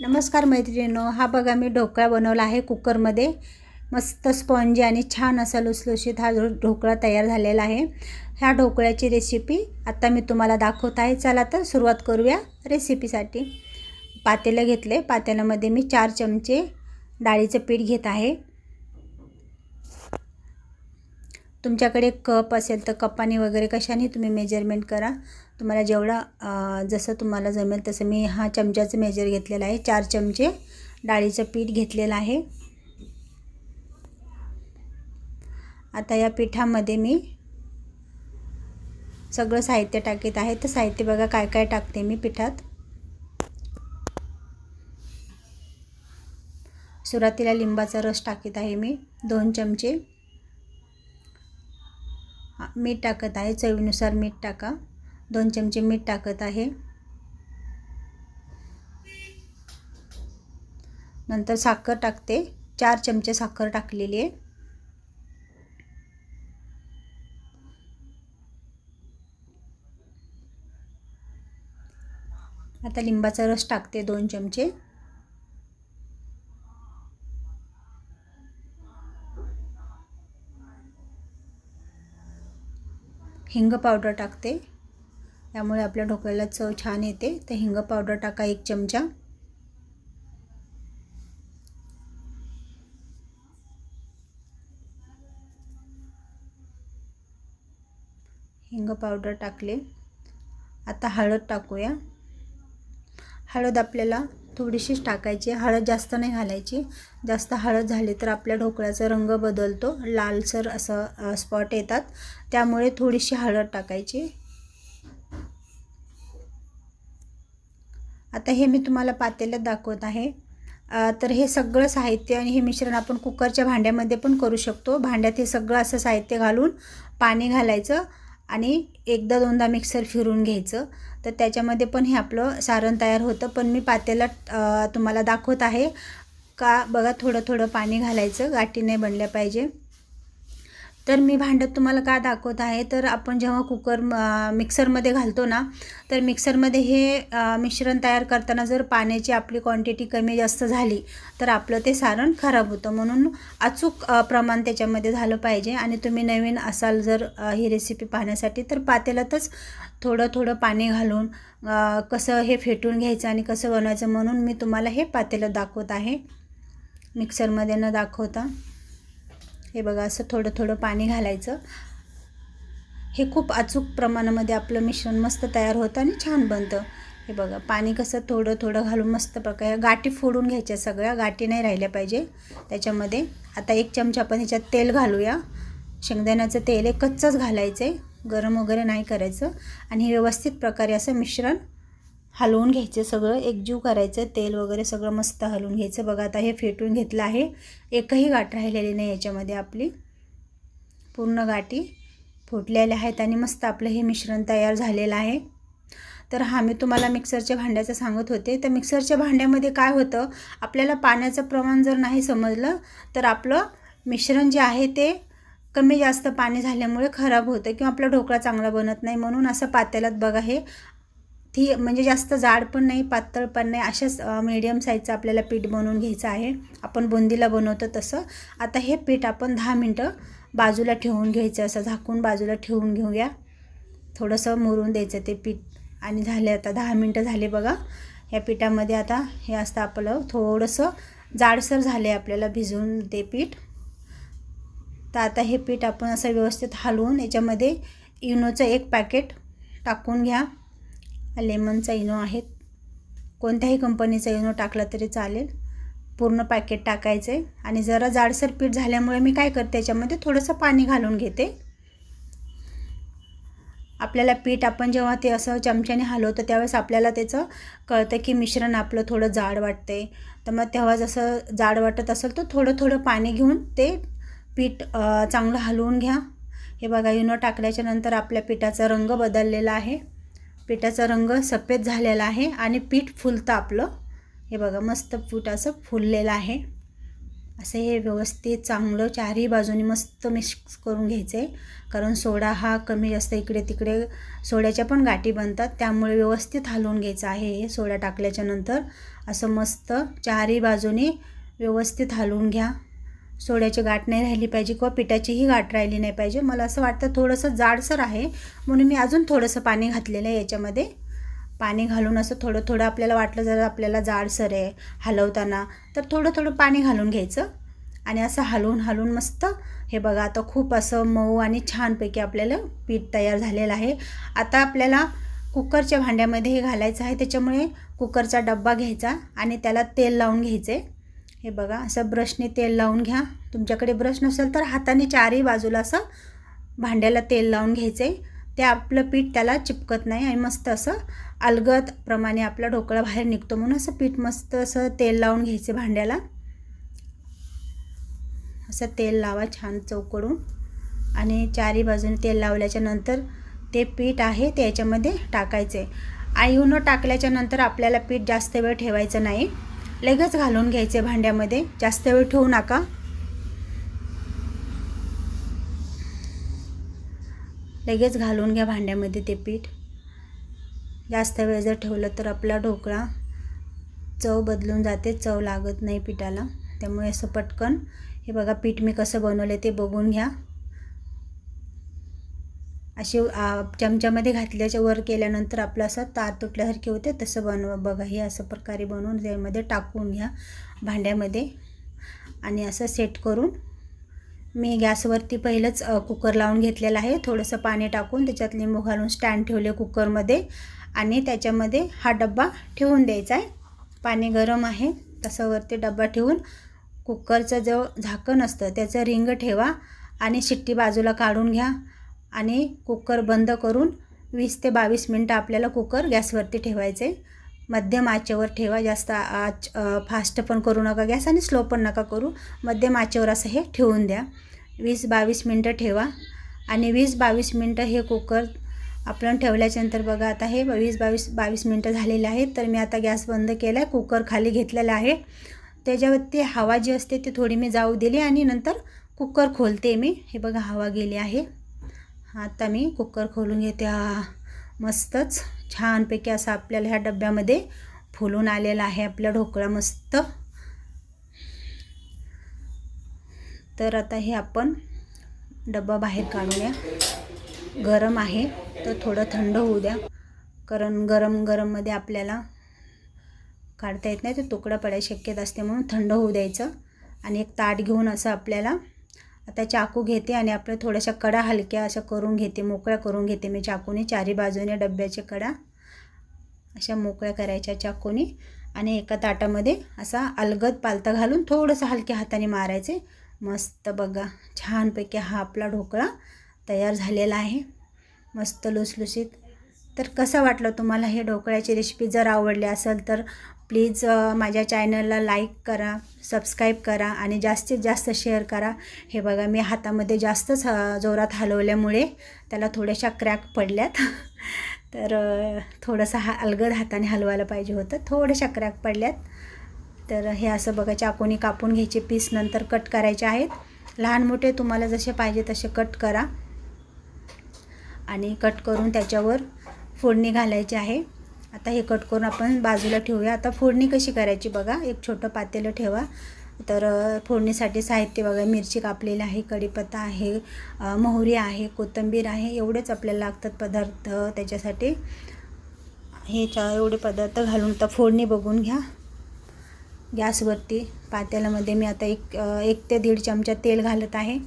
नमस्कार मैत्रिणींनो हा बघा मी ढोकळा बनवला आहे कुकरमध्ये. मस्त स्पॉन्जी आणि छान असा लुसलुशीत हा ढोकळा तयार झालेला आहे. ह्या ढोकळ्याची रेसिपी आत्ता मी तुम्हाला दाखवत आहे. चला तर सुरुवात करूया रेसिपीसाठी पातेलं घेतले. पातेल्यामध्ये मी चार चमचे डाळीचं पीठ घेत आहे. तुमच्याकडे कप असेल तर कपाने वगैरे कशाने तुम्ही मेजरमेंट करा. तुम्हाला जेवढा जसं तुम्हाला जमेल तसं मी हा चमच्याचं मेजर घेतलेला आहे. चार चमचे डाळीचं पीठ घेतलेलं आहे. आता या पिठामध्ये मी सगळं साहित्य टाकीत आहे. तर साहित्य बघा काय काय टाकते मी पिठात. सुरुवातीला लिंबाचा रस टाकीत आहे मी दोन चमचे. मीठ टाकत आहे. चवीनुसार मीठ टाका. दोन चमचे मीठ टाकत आहे. नंतर साखर टाकते. चार चमचे साखर टाकलेली आहे. आता लिंबाचा रस टाकते दोन चमचे. हिंग पावडर टाकते. त्यामुळे आपल्या ढोकळ्याला चव छान येते. तर हिंग पावडर टाका एक चमचा. हिंग पावडर टाकले. आता हळद टाकूया. हळद आपल्याला थोडीशीच टाकायची. हळद जास्त नाही घालायची. जास्त हळद झाली तर आपल्या ढोकळ्याचा रंग बदलतो. लालसर असं स्पॉट येतात. त्यामुळे थोडीशी हळद टाकायची. आता हे मी तुम्हाला पातेल्यात दाखवत आहे. तर हे सगळं साहित्य आणि हे मिश्रण आपण कुकरच्या भांड्यामध्ये पण करू शकतो. भांड्यात हे सगळं असं साहित्य घालून पाणी घालायचं आणि एकदा दोनदा मिक्सर फिरून घ्यायचं. तर त्याच्यामध्ये पण हे आपलं सारण तयार होतं. पण मी पातेल्यात तुम्हाला दाखवत आहे का? बघा थोडं थोडं पाणी घालायचं. गाठी नाही बनल्या पाहिजे. तर मी भांडत तुम्हाला का दाखवत आहे तर आपण जेव्हा कुकर मिक्सरमध्ये घालतो ना तर मिक्सरमध्ये हे मिश्रण तयार करताना जर पाण्याची आपली क्वांटिटी कमी जास्त झाली तर आपलं ते सारण खराब होतं. म्हणून अचूक प्रमाण त्याच्यामध्ये झालं पाहिजे आणि तुम्ही नवीन असाल जर ही रेसिपी पाहण्यासाठी तर पातेल्यातच थोडं थोडं पाणी घालून कसं हे फेटून घ्यायचं आणि कसं बनवायचं म्हणून मी तुम्हाला हे पातेलं दाखवत आहे. मिक्सरमध्ये न दाखवता. हे बघा असं थोडं थोडं पाणी घालायचं. हे खूप अचूक प्रमाणामध्ये आपलं मिश्रण मस्त तयार होतं आणि छान बनतं. हे बघा पाणी कसं थोडं थोडं घालून मस्त प्रकारे गाठी फोडून घ्यायच्या सगळ्या गाठी नाही राहिल्या पाहिजे. त्याच्यामध्ये आता एक चमचा आपण ह्याच्यात तेल घालूया. शेंगदाण्याचं तेल हे कच्चंच घालायचं आहे गरम वगैरे नाही करायचं. आणि हे व्यवस्थित प्रकारे असं मिश्रण हलवून घ्यायचं सगळं एकजीव करायचं तेल वगैरे सगळं मस्त हलवून घ्यायचं. बघा आता हे फेटून घेतलं आहे. एकही गाठ राहिलेली नाही याच्यामध्ये आपली. पूर्ण गाठी फुटलेल्या आहेत आणि मस्त आपलं हे मिश्रण तयार झालेलं आहे. तर हा मी तुम्हाला मिक्सरच्या भांड्याचं सांगत होते. तर मिक्सरच्या भांड्यामध्ये काय होतं? आपल्याला पाण्याचं प्रमाण जर नाही समजलं तर आपलं मिश्रण जे आहे ते कमी जास्त पाणी झाल्यामुळे खराब होतं किंवा आपला ढोकळा चांगला बनत नाही. म्हणून असं पातेल्यात बघा हे ती म्हणजे जास्त जाड पण नाही पातळ पण नाही. अशाच मीडियम साईजचं आपल्याला पीठ बनवून घ्यायचं आहे. आपण बुंदीला बनवतो तसं. आता हे पीठ आपण दहा मिनटं बाजूला ठेवून घ्यायचं. असं झाकून बाजूला ठेवून घेऊया. थोडंसं मुरून द्यायचं ते पीठ. आणि झाले आता दहा मिनटं झाले बघा. ह्या पिठामध्ये आता हे असतं आपलं थोडंसं जाडसर झाले आपल्याला भिजवून ते पीठ. तर आता हे पीठ आपण असं व्यवस्थित हलवून याच्यामध्ये इनोचं एक पॅकेट टाकून घ्या. लेमनचा इनो आहे कोणत्याही कंपनीचा इनो टाकला तरी चालेल. पूर्ण पॅकेट टाकायचं आहे आणि जरा जाडसर पीठ झाल्यामुळे मी काय करते याच्यामध्ये थोडंसं पाणी घालून घेते. आपल्याला पीठ आपण जेव्हा ते असं चमच्याने हलवतो त्यावेळेस आपल्याला त्याचं कळतं की मिश्रण आपलं थोडं जाड वाटते तर मग तेव्हा जसं जाड वाटत असेल तर थोडं थोडं पाणी घेऊन ते पीठ चांगलं हलवून घ्या. हे बघा इनो टाकल्याच्या नंतर आपल्या पिठाचा रंग बदललेला आहे. पिठाचा रंग सफेद झालेला आहे आणि पीठ फुलतं आपलं. हे बघा मस्त पीठ असं फुललेलं आहे. असं हे व्यवस्थित चांगलं चारही बाजूनी मस्त मिक्स करून घ्यायचं आहे कारण सोडा हा कमी जास्त इकडे तिकडे सोड्याच्या पण गाठी बनतात. त्यामुळे व्यवस्थित हलवून घ्यायचं आहे हे सोडा टाकल्याच्या नंतर. असं मस्त चारही बाजूनी व्यवस्थित हलवून घ्या. सोड्याची गाठ नाही राहिली पाहिजे किंवा पिठाचीही गाठ राहिली नाही पाहिजे. मला असं वाटतं थोडंसं जाडसर आहे. म्हणून मी अजून थोडंसं पाणी घातलेलं आहे याच्यामध्ये. पाणी घालून असं थोडं थोडं आपल्याला वाटलं जर आपल्याला जाडसर आहे हलवताना तर थोडं थोडं पाणी घालून घ्यायचं. आणि असं हलवून हलवून मस्त हे बघा आता खूप असं मऊ आणि छानपैकी आपल्याला पीठ तयार झालेलं आहे. आता आपल्याला कुकरच्या भांड्यामध्ये हे घालायचं आहे. त्याच्यामुळे कुकरचा डब्बा घ्यायचा आणि त्याला तेल लावून घ्यायचे. हे बघा असं ब्रशने तेल लावून घ्या. तुमच्याकडे ब्रश नसेल तर हाताने चारही बाजूला असं भांड्याला तेल लावून घ्यायचे. ते आपलं पीठ त्याला चिपकत नाही आणि मस्त असं अलगद प्रमाणे आपला ढोकळा बाहेर निघतो म्हणून असं पीठ मस्त असं तेल लावून घ्यायचे भांड्याला. असं तेल लावा छान चौकडून. आणि चारी बाजूने तेल लावल्याच्या नंतर ते पीठ आहे ते याच्यामध्ये टाकायचे. आणि न टाकल्याच्या नंतर आपल्याला पीठ जास्त वेळ ठेवायचं नाही. लगेच घालून घ्यायचे भांड्यामध्ये. जास्त वेळ ठेवू नका. लगेच घालून घ्या भांड्यामध्ये ते पीठ. जास्त वेळ जर ठेवलं तर आपला ढोकळा चव बदलून जाते. चव लागत नाही पिठाला. त्यामुळे असं पटकन. हे बघा पीठ मी कसं बनवलं ते बघून घ्या. असे चमच्यामध्ये घातल्याच्या वर केल्यानंतर आपलं असं तार तुटल्यासारखे होते. तसं बनव बघा हे असं प्रकारे बनवून त्यामध्ये टाकून घ्या भांड्यामध्ये. आणि असं सेट करून मी गॅसवरती पहिलंच कुकर लावून घेतलेलं आहे. थोडंसं पाणी टाकून त्याच्यात लिंबू घालून स्टँड ठेवले कुकरमध्ये आणि त्याच्यामध्ये हा डब्बा ठेवून द्यायचा आहे. पाणी गरम आहे. तसं वरती डब्बा ठेवून कुकरचं जो झाकण असतं. त्याचं रिंग ठेवा आणि शिट्टी बाजूला काढून घ्या. आणि कुकर बंद करून वीस ते बावीस मिनटं आपल्याला कुकर गॅसवरती ठेवायचे. मध्यम आचेवर ठेवा जास्त आच फास्ट पण करू नका गॅस आणि स्लो पण नका करू. मध्यम आचेवर असं हे ठेवून द्या. वीस बावीस मिनटं ठेवा. आणि वीस बावीस मिनटं हे कुकर आपण ठेवल्याच्यानंतर बघा आता हे वीस बावीस बावीस मिनटं झालेले आहेत. तर मी आता गॅस बंद केला आहे कुकर खाली घेतलेला आहे. त्याच्यावरती हवा जी असते ती थोडी मी जाऊ दिली आणि नंतर कुकर खोलते मी. हे बघा हवा गेली आहे. आता मी कुकर खोलून घेते. हा मस्तच छानपैकी असं आपल्याला ह्या डब्यामध्ये फुलून आलेला आहे आपला ढोकळा मस्त. तर आता हे आपण डबा बाहेर काढूया. गरम आहे तर थोडं थंड होऊ द्या. कारण गरम गरममध्ये आपल्याला काढता येत नाही तर तुकडा पडायची शक्यता असते म्हणून थंड होऊ द्यायचं. आणि एक ताट घेऊन असं आपल्याला आता चाकू घेते आणि आपल्या थोड्याशा कडा हलक्या अशा करून घेते मोकळ्या करून घेते. मी चाकूने चारी बाजूने डब्याचे कडा अशा मोकळ्या करायच्या चाकूने आणि एका ताटामध्ये असा अलगद पालता घालून थोडंसं हलक्या हाताने मारायचे. मस्त बघा छानपैकी हा आपला ढोकळा तयार झालेला आहे. मस्त लुसलुसीत तर कसं वाटलं तुम्हाला हे ढोकळ्याची रेसिपी जर आवडली असेल तर प्लीज माझ्या चॅनलला लाईक करा सबस्क्राईब करा आणि जास्तीत जास्त शेअर करा. हे बघा मी हातामध्ये जास्तच जोरात हलवल्यामुळे त्याला थोड्याशा क्रॅक पडल्यात. तर थोडंसं हा अलगद हाताने हलवायला पाहिजे होतं. थोड्याशा क्रॅक पडल्यात. तर हे असं बघा चाकूनी कापून घ्यायचे पीस नंतर कट करायचे आहेत. लहान मोठे तुम्हाला जसे पाहिजे तसे कट करा. आणि कट करून त्याच्यावर फोडणी घालायची आहे. आता हे कट करून आपण बाजूला ठेवूया. आता फोडणी कशी करायची बघा. एक छोटं पातेलं ठेवा. तर फोडणीसाठी साहित्य बघा. मिरची कापलेली आहे कढीपत्ता आहे मोहरी आहे कोथिंबीर आहे. एवढेच आपल्याला लागतात पदार्थ त्याच्यासाठी. हे च एवढे पदार्थ घालून तर फोडणी बघून घ्या. गॅसवरती पातेल्यामध्ये मी आता एक एक ते दीड चमचा तेल घालत आहे.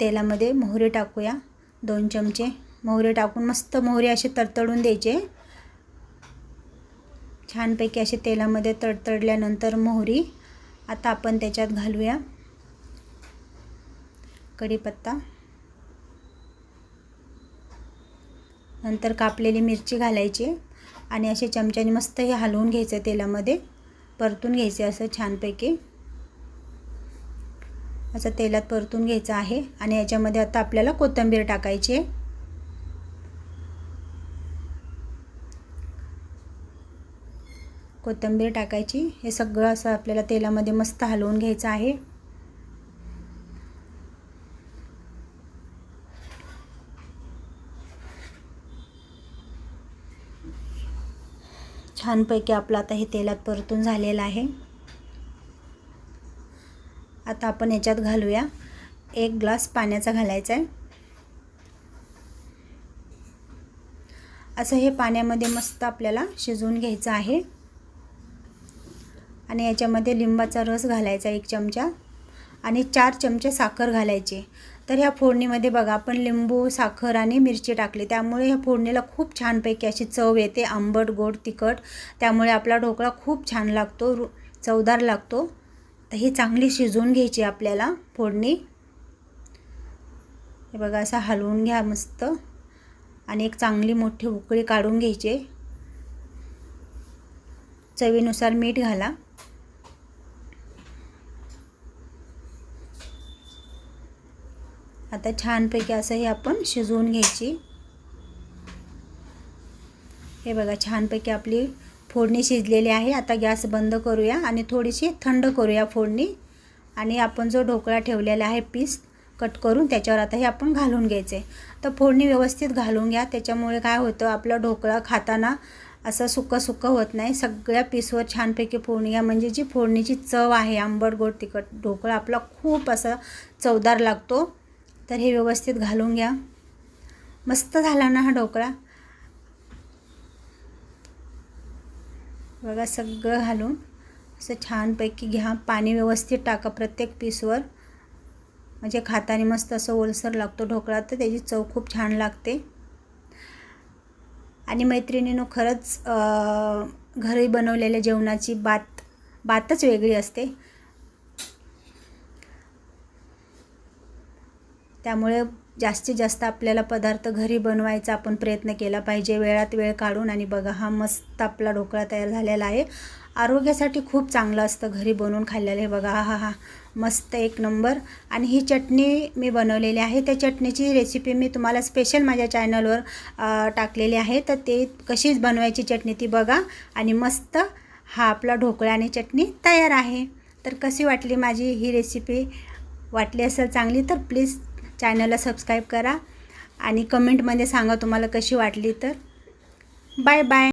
तेलामध्ये मोहरी टाकूया. दोन चमचे मोहरे टाकून मस्त मोहरे असे तडतडून द्यायचे. छानपैकी असे तेलामध्ये तडतडल्यानंतर मोहरी आता आपण त्याच्यात घालूया. कढीपत्ता. नंतर कापलेली मिरची घालायची आणि असे चमच्याने मस्त हे हलवून घ्यायचं तेलामध्ये. परतून घ्यायचे असं छानपैकी. असं तेलात परतून घ्यायचं आहे आणि याच्यामध्ये आता आपल्याला कोथिंबीर टाकायची आहे. कोथिंबीर टाकायची. हे सगळं असं आपल्याला तेलामध्ये मस्त हलवून घ्यायचं आहे. छानपैकी आपलं आता हे तेलात परतून झालेलं आहे. आता आपण याच्यात घालूया. एक ग्लास पाण्याचा घालायचा आहे. असं हे पाण्यामध्ये मस्त आपल्याला शिजवून घ्यायचं आहे. आणि याच्यामध्ये लिंबाचा रस घालायचा एक चमचा आणि चार चमचे साखर घालायचे. तर ह्या फोडणीमध्ये बघा आपण लिंबू साखर आणि मिरची टाकली. त्यामुळे ह्या फोडणीला खूप छानपैकी अशी चव येते. आंबट गोड तिखट. त्यामुळे आपला ढोकळा खूप छान लागतो चवदार लागतो. तर हे चांगली शिजवून घ्यायची आपल्याला फोडणी. हे बघा असं हलवून घ्या मस्त. आणि एक चांगली मोठी उकळी काढून घ्यायची. चवीनुसार मीठ घाला. आता छानपैकी असं हे आपण शिजवून घ्यायची. हे बघा छानपैकी आपली फोडणी शिजलेली आहे. आता गॅस बंद करूया आणि थोडीशी थंड करूया फोडणी. आणि आपण जो ढोकळा ठेवलेला आहे पीस कट करून त्याच्यावर आता हे आपण घालून घ्यायचे. तर फोडणी व्यवस्थित घालून घ्या. त्याच्यामुळे काय होतं आपला ढोकळा खाताना असं सुकं सुकं होत नाही. सगळ्या पीसवर छानपैकी फोडणी घ्या. म्हणजे जी फोडणीची चव आहे आंबट गोड तिखट ढोकळा आपला खूप असा चवदार लागतो. तर हे व्यवस्थित घालून घ्या. मस्त झाला ना हा ढोकळा? बघा सगळं घालून असं छानपैकी घ्या. पाणी व्यवस्थित टाका प्रत्येक पीसवर. म्हणजे खाताने मस्त असं ओलसर लागतो ढोकळा तर त्याची चव खूप छान लागते. आणि मैत्रिणीनं खरंच घरी बनवलेल्या जेवणाची बात बातच वेगळी असते. त्यामुळे जास्तीत जास्त आपल्याला पदार्थ घरी बनवायचा आपण प्रयत्न केला पाहिजे. वेळात वेळ काढून आणि बघा हा मस्त आपला ढोकळा तयार झालेला आहे. आरोग्यासाठी खूप चांगलं असतं घरी बनवून खाल्लेलं. हे बघा हा हा हा मस्त एक नंबर. आणि ही चटणी मी बनवलेली आहे. त्या चटणीची रेसिपी मी तुम्हाला स्पेशल माझ्या चॅनलवर टाकलेली आहे. तर ते कशीच बनवायची चटणी ती बघा. आणि मस्त हा आपला ढोकळा आणि चटणी तयार आहे. तर कशी वाटली माझी ही रेसिपी वाटली असेल चांगली तर प्लीज चॅनलला सबस्क्राईब करा आणि कमेंटमध्ये सांगा तुम्हाला कशी वाटली तर. Bye bye.